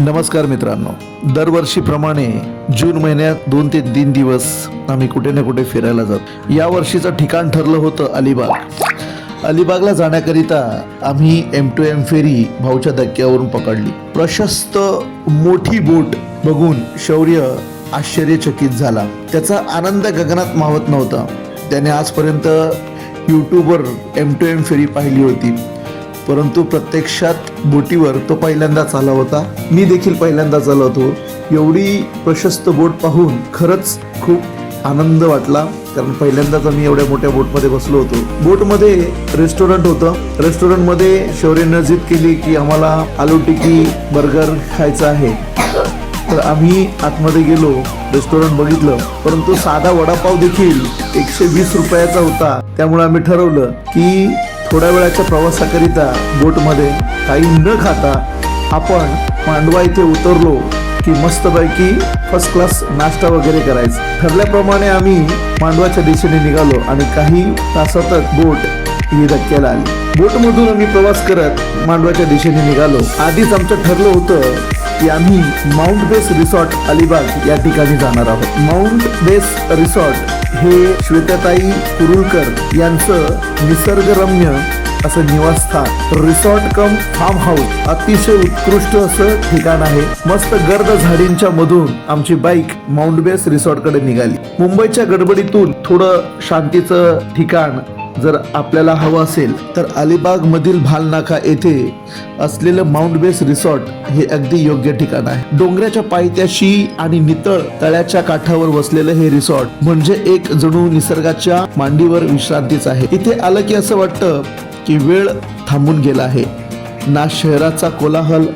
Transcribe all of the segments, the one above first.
नमस्कार मित्रांनो. दरवर्षीप्रमाणे जून महिन्यात दोन ते तीन दिवस आम्ही कुठे ना कुठे फिरायला जातो. या वर्षीचं ठिकाण ठरलं होतं अलिबाग. अलिबागला जाण्याकरिता आम्ही एम टू एम फेरी भाऊच्या धक्क्यावरून पकडली. प्रशस्त मोठी बोट बघून शौर्य आश्चर्यचकित झाला. त्याचा आनंद गगनात मावत नव्हता. त्याने आजपर्यंत यूट्यूबवर एम टू एम फेरी पाहिली होती. परंतु प्रत्यक्षात बोटीवर तो पहिल्यांदाच आला होता मी देखील पहिल्यांदाच आलो होतो एवढी प्रशस्त बोट पाहून खरंच खूप आनंद वाटला. कारण पहिल्यांदाच आम्ही एवढ्या मोठ्या बोटमध्ये बसलो होतो. बोटमध्ये रेस्टॉरंट होतं. रेस्टॉरंटमध्ये शौर्यनं जिद केली की आम्हाला आलू टिकी बर्गर खायचं आहे. तर आम्ही आतमध्ये गेलो रेस्टॉरंट बघितलं. परंतु साधा वडापाव देखील एकशे वीस रुपयाचा होता. त्यामुळे आम्ही ठरवलं की थोड्या वेळाच्या प्रवासाकरिता बोटमध्ये काही न खाता आपण मांडवा इथे उतरलो की मस्तपैकी फर्स्ट क्लास नाश्ता वगैरे करायचा. ठरल्याप्रमाणे आम्ही मांडवाच्या दिशेने निघालो आणि काही तासातच बोट ही धक्क्याला आली. बोटमधून आम्ही प्रवास करत मांडवाच्या दिशेने निघालो. आधीच आमचं ठरलं होतं की आम्ही माउंट बेस रिसॉर्ट अलिबाग या ठिकाणी जाणार आहोत. माउंट बेस रिसॉर्ट हे श्वेताताई कुरुळकर यांचं निसर्गरम्य असं निवासस्थान. रिसॉर्ट कम फार्म हाऊस अतिशय उत्कृष्ट असं ठिकाण आहे. मस्त गर्द झाडींच्या मधून आमची बाईक माउंट बेस रिसॉर्टकडे निघाली. मुंबईच्या गडबडीतून थोडं शांतीचं ठिकाण जर आपल्याला हवं असेल तर अलिबाग मधील भालनाका येथे असलेलं माउंट बेस रिसॉर्ट हे अगदी योग्य ठिकाण आहे. डोंगराच्या पायथ्याशी आणि नितळ तळ्याच्या काठावर वसलेलं हे रिसॉर्ट म्हणजे एक जणू निसर्गाच्या मांडीवर विश्रांतीच आहे. इथे आलं की असं वाटतं की वेळ थांबून गेला आहे. ना शहराचा कोलाहल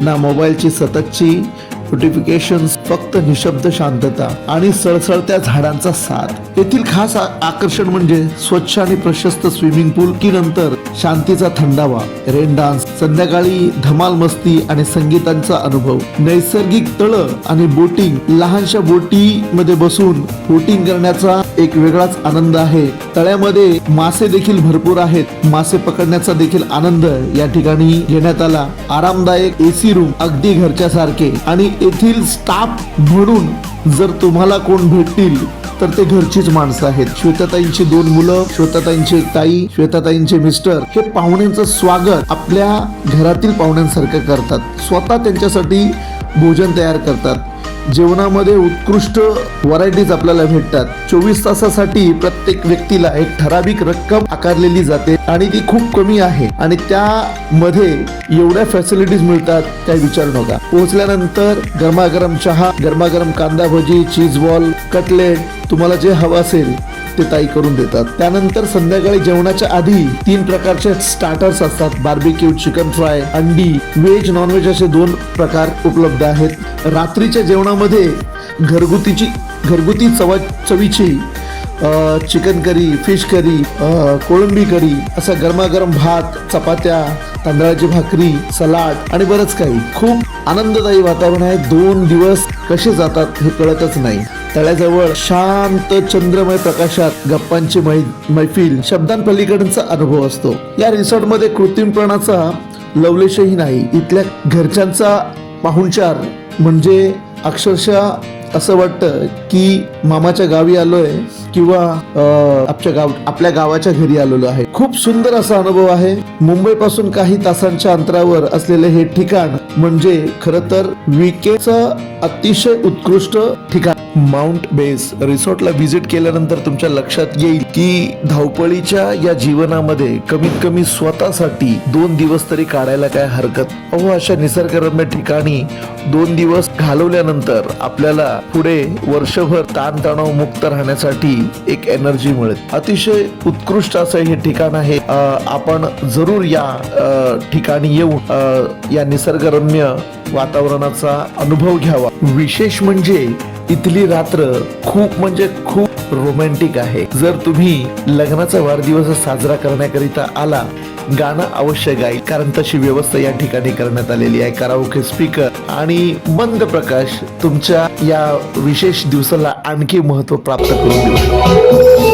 ना मोबाईलची सततची नोटिफिकेशन फक्त निशब्द शांतता आणि सळसळत्या झाडांचा साथ. येथील खास आकर्षण म्हणजे स्वच्छ आणि प्रशस्त स्विमिंग पूल की नंतर शांतीचा थंडावा रेन डान्स संध्याकाळी धमाल मस्ती आणि संगीतांचा अनुभव. नैसर्गिक तळ आणि बोटिंग लहानशा बोटी मध्ये बसून बोटिंग करण्याचा एक वेगळाच आनंद आहे. तळ्यामध्ये मासे देखील भरपूर आहेत. मासे पकडण्याचा देखील आनंद या ठिकाणी घेण्यात आला. आरामदायक एसी रूम अगदी घरच्या सारखे आणि येथील स्टाफ म्हणून जर तुम्हाला कोण भेटतील तर ते घरचीच माणसं आहेत. श्वेताताईंची दोन मुलं श्वेताताईंची एक ताई श्वेताताईंचे मिस्टर हे पाहुण्यांचं स्वागत आपल्या घरातील पाहुण्यांसारखं करतात. स्वतः त्यांच्यासाठी भोजन तयार करतात. जेवणामध्ये उत्कृष्ट व्हरायटीज आपल्याला भेटतात. चोवीस तासासाठी प्रत्येक व्यक्तीला एक ठराविक रक्कम आकारलेली जाते आणि ती खूप कमी आहे. आणि त्यामध्ये एवढ्या फॅसिलिटीज मिळतात काही विचारू नका. पोहोचल्यानंतर गरमागरम चहा गरमागरम कांदा भजी चीज बॉल कटलेट तुम्हाला जे हवं असेल ते ताई करून देतात. त्यानंतर संध्याकाळी जेवणाच्या आधी तीन प्रकारचे स्टार्टर्स असतात. बार्बिक्यू चिकन फ्राय अंडी व्हेज नॉनव्हेज असे दोन प्रकार उपलब्ध आहेत. रात्रीच्या जेवणामध्ये घरगुतीची घरगुती चव चवीची चिकन करी फिश करी कोळंबी करी असा गरमागरम भात चपात्या तांदळाची भाकरी सलाड आणि बरंच काही. खूप आनंददायी वातावरण आहे. दोन दिवस कसे जातात हे कळतच नाही. तळ्याजवळ शांत चंद्रमय प्रकाशात गप्पांची मै मैफिल शब्दांपलीकडचा अनुभव असतो. या रिसॉर्टमध्ये कृत्रिमपणाचा लवलेशही नाही. इथल्या घरच्यांचा पाहुणचार म्हणजे अक्षरशः असं वाटतं की मामाच्या गावी आलोय किंवा अं, आपल्या गाव आपल्या गावाच्या घरी आलेलो आहे. खूप सुंदर असा अनुभव आहे. मुंबई पासून काही तासांच्या अंतरावर असलेले हे ठिकाण म्हणजे खर तर विकेचं अतिशय उत्कृष्ट ठिकाण. माउंट बेस रिसॉर्टला व्हिजिट केल्यानंतर तुमच्या लक्षात येईल की धावपळीच्या या जीवनामध्ये कमीत कमी स्वतःसाठी दोन दिवस तरी काढायला काय हरकत? अहो अशा निसर्गरम्य ठिकाणी दोन दिवस घालवल्यानंतर आपल्याला पुढे वर्षभर ताणतणाव मुक्त राहण्यासाठी एक एनर्जी मिळेल. अतिशय उत्कृष्ट असं हे ठिकाण आहे. आपण जरूर या ठिकाणी येऊन या निसर्गरम्य वातावरणाचा अनुभव घ्यावा. विशेष म्हणजे इथली रात्र खूप म्हणजे खूप रोमॅन्टिक आहे. जर तुम्ही लग्नाचा वाढदिवस साजरा करण्याकरिता आला गाणं अवश्य गाईल कारण तशी व्यवस्था या ठिकाणी करण्यात आलेली आहे. कराओके स्पीकर आणि मंद प्रकाश तुमच्या या विशेष दिवसाला आणखी महत्त्व प्राप्त करून देऊ शकतो.